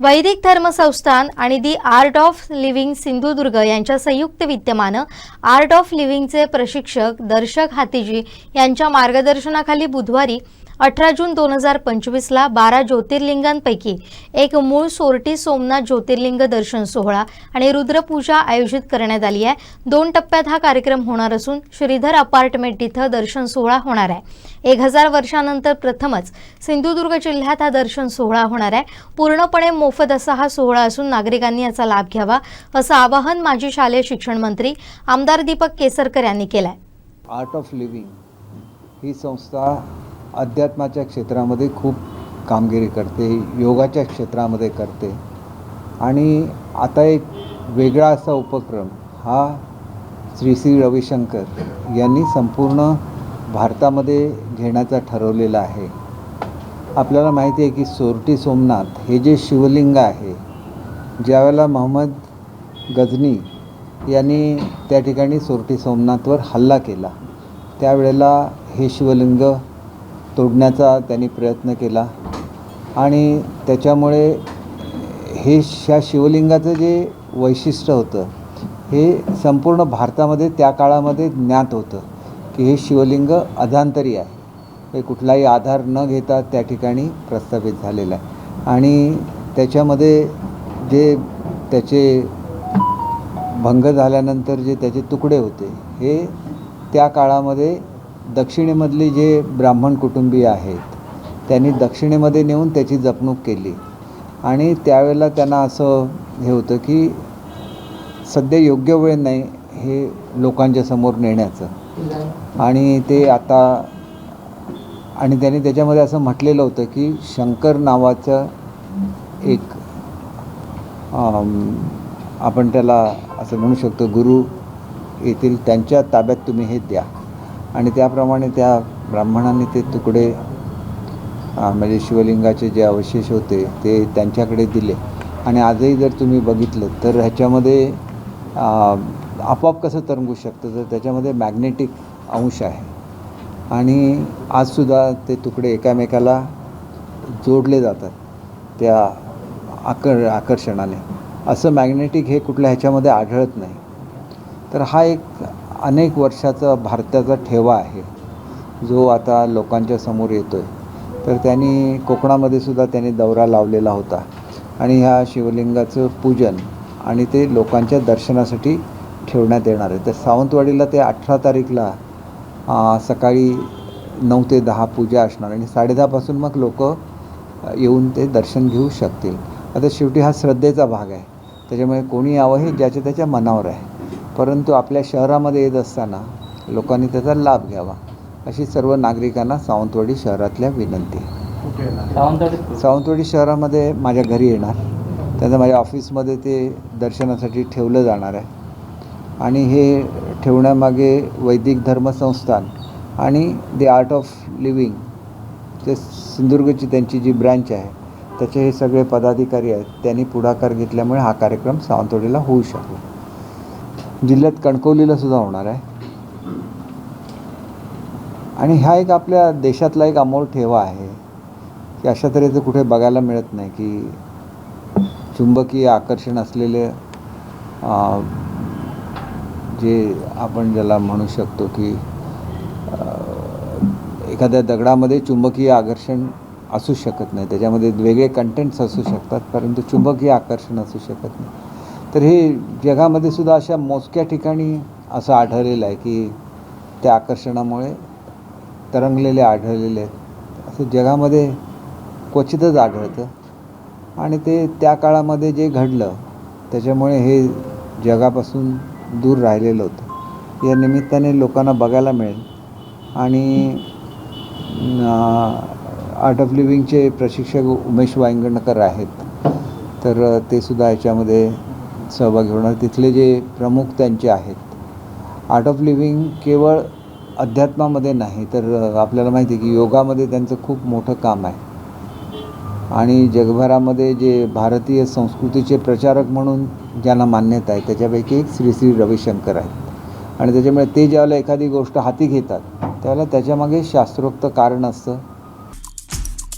वैदिक धर्म संस्थान आणि the art of living Sindhudurg यांच्या संयुक्त विद्यमानं आर्ट ऑफ लिव्हिंगचे प्रशिक्षक दर्शक हातीजी यांच्या मार्गदर्शनाखाली बुधवारी अठरा जून दोन हजार पंचवीसला बारा ज्योतिर्लिंगांपैकी एक मूळ सोरटी सोमनाथ ज्योतिर्लिंग दर्शन सोहळा आणि रुद्रपूजा आयोजित करण्यात आली आहे. दोन टप्प्यात हा कार्यक्रम होणार असून श्रीधर अपार्टमेंट इथं दर्शन सोहळा होणार आहे. एक हजार वर्षानंतर प्रथमच सिंधुदुर्ग जिल्ह्यात हा दर्शन सोहळा होणार आहे. पूर्णपणे मोफत असा हा सोहळा असून नागरिकांनी याचा लाभ घ्यावा असं आवाहन माजी शालेय शिक्षण मंत्री आमदार दीपक केसरकर यांनी केलं आहे आर्ट ऑफ लिव्हिंग ही संस्था अध्यात्माच्या क्षेत्रामध्ये खूप कामगिरी करते योगाच्या क्षेत्रामध्ये करते. आणि आता एक वेगळा असा उपक्रम हा श्री श्री रविशंकर यांनी संपूर्ण भारतामध्ये घेण्याचा ठरवलेला आहे. आपल्याला माहिती आहे की सोरटी सोमनाथ हे जे शिवलिंग आहे ज्यावेळेला मोहम्मद गजनी यांनी त्या ठिकाणी सोरटी सोमनाथवर हल्ला केला त्यावेळेला हे शिवलिंग तोडण्याचा त्यांनी प्रयत्न केला. आणि त्याच्यामुळे हे ह्या शिवलिंगाचं जे वैशिष्ट्य होतं हे संपूर्ण भारतामध्ये त्या काळामध्ये ज्ञात होतं की हे शिवलिंग अधांतरी आहे. हे कुठलाही आधार न घेता त्या ठिकाणी प्रस्थापित झालेलं आहे. आणि त्याच्यामध्ये जे त्याचे भंग झाल्यानंतर जे त्याचे तुकडे होते हे त्या काळामध्ये दक्षिणेमधले जे ब्राह्मण कुटुंबीय आहेत त्यांनी दक्षिणेमध्ये नेऊन त्याची जपणूक केली. आणि त्यावेळेला त्यांना असं हे होतं की सध्या योग्य वेळ नाही हे लोकांच्या समोर नेण्याचं. आणि ते आता आणि त्यांनी त्याच्यामध्ये असं म्हटलेलं होतं की शंकर नावाचं एक आपण त्याला असं म्हणू शकतो गुरु येथील त्यांच्या ताब्यात तुम्ही हे द्या. आणि त्याप्रमाणे त्या ब्राह्मणांनी ते तुकडे म्हणजे शिवलिंगाचे जे अवशेष होते ते त्यांच्याकडे दिले. आणि आजही जर तुम्ही बघितलं तर ह्याच्यामध्ये आपोआप कसं तरंगू शकतं? तर त्याच्यामध्ये मॅग्नेटिक अंश आहे. आणि आजसुद्धा ते तुकडे एकामेकाला जोडले जातात त्या आकर आकर्षणाने. असं मॅग्नेटिक हे कुठल्या ह्याच्यामध्ये आढळत नाही. तर हा एक अनेक वर्षाचा भारताचा ठेवा आहे जो आता लोकांच्या समोर येतो आहे तर त्यांनी कोकणामध्ये सुद्धा त्यांनी दौरा लावलेला होता. आणि ह्या शिवलिंगाचं पूजन आणि ते लोकांच्या दर्शनासाठी ठेवण्यात येणार आहे. तर सावंतवाडीला ते अठरा तारीखला सकाळी नऊ ते दहा पूजा असणार आणि साडेदहापासून मग लोक येऊन ते दर्शन घेऊ शकतील. आता शेवटी हा श्रद्धेचा भाग आहे. त्याच्यामुळे कोणी यावं हे ज्याच्या त्याच्या मनावर आहे. परंतु आपल्या शहरामध्ये येत असताना लोकांनी त्याचा लाभ घ्यावा अशी सर्व नागरिकांना सावंतवाडी शहरातल्या विनंती आहे. सावंतवाडीत सावंतवाडी? शहरामध्ये माझ्या घरी येणार. त्याचं माझ्या ऑफिसमध्ये ते दर्शनासाठी ठेवलं जाणार आहे. आणि हे ठेवण्यामागे वैदिक धर्म संस्थान आणि दी आर्ट ऑफ लिव्हिंग जे सिंधुदुर्गची त्यांची जी ब्रँच आहे त्याचे हे सगळे पदाधिकारी आहेत त्यांनी पुढाकार घेतल्यामुळे हा कार्यक्रम सावंतवाडीला होऊ शकतो जिल्ह्यात कणकवलीला सुद्धा होणार आहे. आणि हा एक आपल्या देशातला एक अमोल ठेवा आहे की अशा तऱ्हेचं कुठे बघायला मिळत नाही की चुंबकीय आकर्षण असलेले जे आपण ज्याला म्हणू शकतो की एखाद्या दगडामध्ये चुंबकीय आकर्षण असू शकत नाही. त्याच्यामध्ये वेगळे कंटेंट्स असू शकतात परंतु चुंबकीय आकर्षण असू शकत नाही. तर हे जगामध्ये सुद्धा अशा मोजक्या ठिकाणी असं आढळलेलं आहे की त्या आकर्षणामुळे तरंगलेले आढळलेले आहेत. असं जगामध्ये क्वचितच आढळतं. आणि ते त्या काळामध्ये जे घडलं त्याच्यामुळे हे जगापासून दूर राहिलेलं होतं. या निमित्ताने लोकांना बघायला मिळेल. आणि आर्ट ऑफ लिव्हिंगचे प्रशिक्षक उमेश वायंगणकर आहेत. तर ते सुद्धा याच्यामध्ये सहभागी होणार. तिथले जे प्रमुख त्यांचे आहेत. आर्ट ऑफ लिव्हिंग केवळ अध्यात्मामध्ये नाही तर आपल्याला माहिती आहे की योगामध्ये त्यांचं खूप मोठं काम आहे. आणि जगभरामध्ये जे भारतीय संस्कृतीचे प्रचारक म्हणून ज्यांना मान्यता आहे त्याच्यापैकी एक श्री श्री रविशंकर आहेत. आणि त्याच्यामुळे ते ज्यावेळेला एखादी गोष्ट हाती घेतात त्यावेळेला त्याच्यामागे शास्त्रोक्त कारण असतं.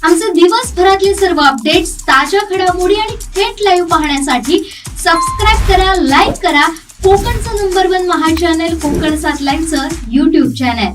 आमचे दिवसभरातले सर्व अपडेट्स ताज्या घडामोडी आणि थेट लाईव्ह पाहण्यासाठी सबस्क्राईब करा लाईक करा. कोकणचं नंबर वन महा चॅनल कोकण सात लाईनचं युट्यूब चॅनल